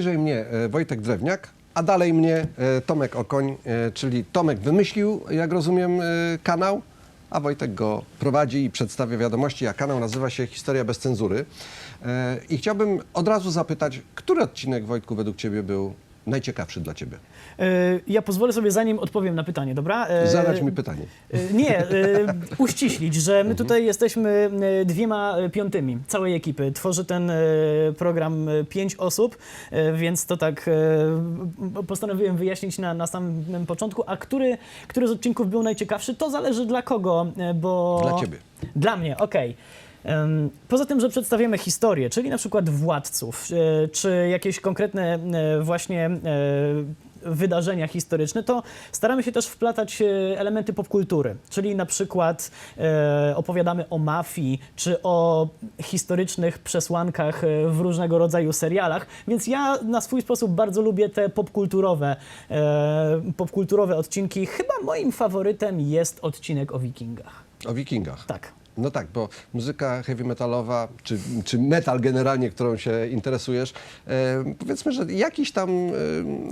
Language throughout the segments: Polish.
Bliżej mnie e, Wojtek Drewniak, a dalej mnie e, Tomek Okoń, e, czyli Tomek wymyślił, jak rozumiem, kanał, a Wojtek go prowadzi i przedstawia wiadomości, a kanał nazywa się Historia bez cenzury. I chciałbym od razu zapytać, który odcinek, Wojtku, według Ciebie był najciekawszy dla Ciebie? E, Ja pozwolę sobie, zanim odpowiem na pytanie, dobra? E, Zadać mi pytanie. e, Nie, e, uściślić, że Mhm. my tutaj jesteśmy e, dwiema piątymi całej ekipy. Tworzy ten e, program e, pięć osób, e, więc to tak e, postanowiłem wyjaśnić na, na samym początku. A który, który z odcinków był najciekawszy, to zależy dla kogo, e, bo... Dla Ciebie. Dla mnie, okej. Poza tym, że przedstawiamy historię, czyli na przykład władców, e, czy jakieś konkretne e, właśnie e, wydarzenia historyczne, to staramy się też wplatać elementy popkultury, czyli na przykład opowiadamy o mafii, czy o historycznych przesłankach w różnego rodzaju serialach, więc ja na swój sposób bardzo lubię te popkulturowe, popkulturowe odcinki. Chyba moim faworytem jest odcinek o wikingach. O wikingach. Tak. No tak, bo muzyka heavy metalowa, czy, czy metal generalnie, którą się interesujesz, e, powiedzmy, że jakiś tam e,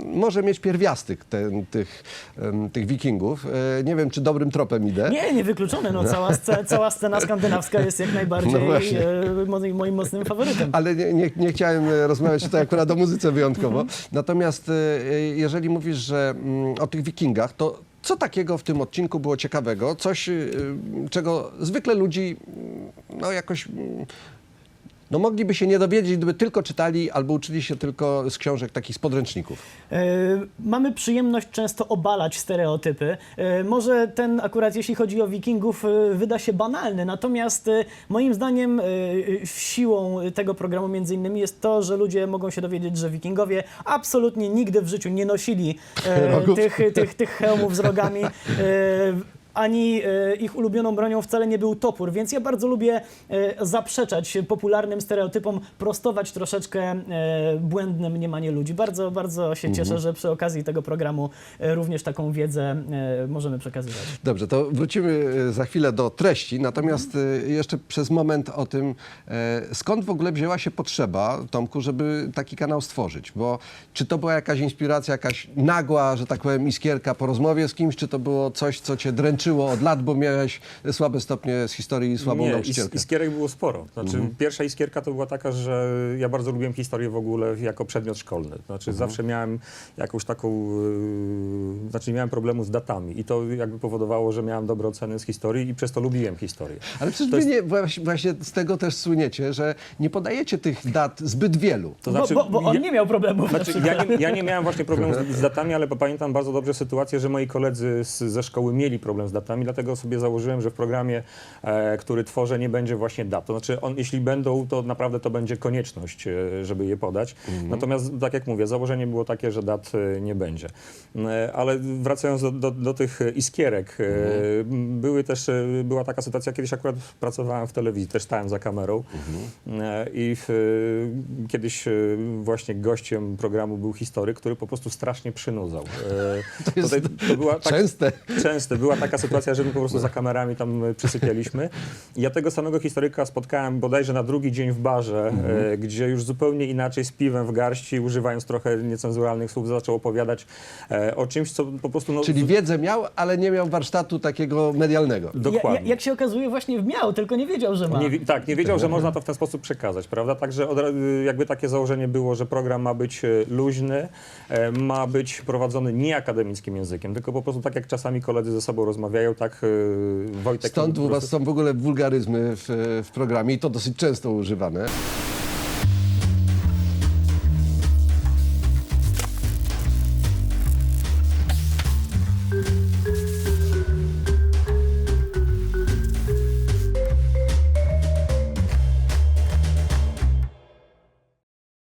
może mieć pierwiastek ten, tych, em, tych wikingów. E, nie wiem, czy dobrym tropem idę. Nie, niewykluczone. No, cała, sce, cała scena skandynawska jest jak najbardziej No właśnie. e, moim, moim mocnym faworytem. Ale nie, nie, nie chciałem e, rozmawiać tutaj akurat o muzyce wyjątkowo. Natomiast e, jeżeli mówisz, że mm, o tych wikingach, to co takiego w tym odcinku było ciekawego? Coś, y, czego zwykle ludzi mm, no jakoś mm, no mogliby się nie dowiedzieć, gdyby tylko czytali albo uczyli się tylko z książek takich z podręczników. E, mamy przyjemność często obalać stereotypy. E, może ten akurat, jeśli chodzi o wikingów, e, wyda się banalny, natomiast moim zdaniem siłą tego programu między innymi jest to, że ludzie mogą się dowiedzieć, że wikingowie absolutnie nigdy w życiu nie nosili tych, tych, tych hełmów z rogami. Ani e, ich ulubioną bronią wcale nie był topór, więc ja bardzo lubię e, zaprzeczać popularnym stereotypom, prostować troszeczkę e, błędne mniemanie ludzi. Bardzo, bardzo się cieszę, że przy okazji tego programu również taką wiedzę możemy przekazywać. Dobrze, to wrócimy za chwilę do treści, natomiast e, jeszcze przez moment o tym, skąd w ogóle wzięła się potrzeba, Tomku, żeby taki kanał stworzyć, bo czy to była jakaś inspiracja, jakaś nagła, że tak powiem, iskierka po rozmowie z kimś, czy to było coś, co cię dręczyło od lat, bo miałeś słabe stopnie z historii i słabą Nie, is, nauczycielkę? iskierek było sporo. Znaczy, Pierwsza iskierka to była taka, że ja bardzo lubiłem historię w ogóle jako przedmiot szkolny. Znaczy, zawsze miałem jakąś taką, yy, znaczy nie miałem problemu z datami i to jakby powodowało, że miałem dobre oceny z historii i przez to lubiłem historię. Ale przecież To wy jest- nie, właśnie, z tego też słyniecie, że nie podajecie tych dat zbyt wielu. To bo, znaczy, bo, bo on ja- nie miał problemów. na Znaczy, ja, nie, ja nie miałem właśnie problemu z, z datami, ale pamiętam bardzo dobrze sytuację, że moi koledzy z, ze szkoły mieli problem z datami, dlatego sobie założyłem, że w programie, e, który tworzę, nie będzie właśnie dat. To znaczy, on, jeśli będą, to naprawdę to będzie konieczność, e, żeby je podać. Natomiast, tak jak mówię, założenie było takie, że dat e, nie będzie. E, ale wracając do, do, do tych iskierek, e, były też, e, była taka sytuacja, kiedyś akurat pracowałem w telewizji, też stałem za kamerą e, i w, e, kiedyś e, właśnie gościem programu był historyk, który po prostu strasznie przynudzał. E, To jest to była tak, częste. Częste. Była taka sytuacja, że my po prostu za kamerami tam e, przysypialiśmy. I Ja tego samego historyka spotkałem bodajże na drugi dzień w barze, e, gdzie już zupełnie inaczej z piwem w garści, używając trochę niecenzuralnych słów, zaczął opowiadać e, o czymś, co po prostu... No, Czyli wiedzę miał, ale nie miał warsztatu takiego medialnego. Dokładnie. ja, jak się okazuje, właśnie miał, tylko nie wiedział, że ma. Nie, tak, nie wiedział, że można to w ten sposób przekazać, prawda? Także od, ra- jakby takie założenie było, że program ma być luźny, ma być prowadzony nie akademickim językiem, tylko po prostu tak jak czasami koledzy ze sobą rozmawiają, tak e, Wojtek... Stąd u was są w ogóle wulgaryzmy w, w programie i to dosyć często używane.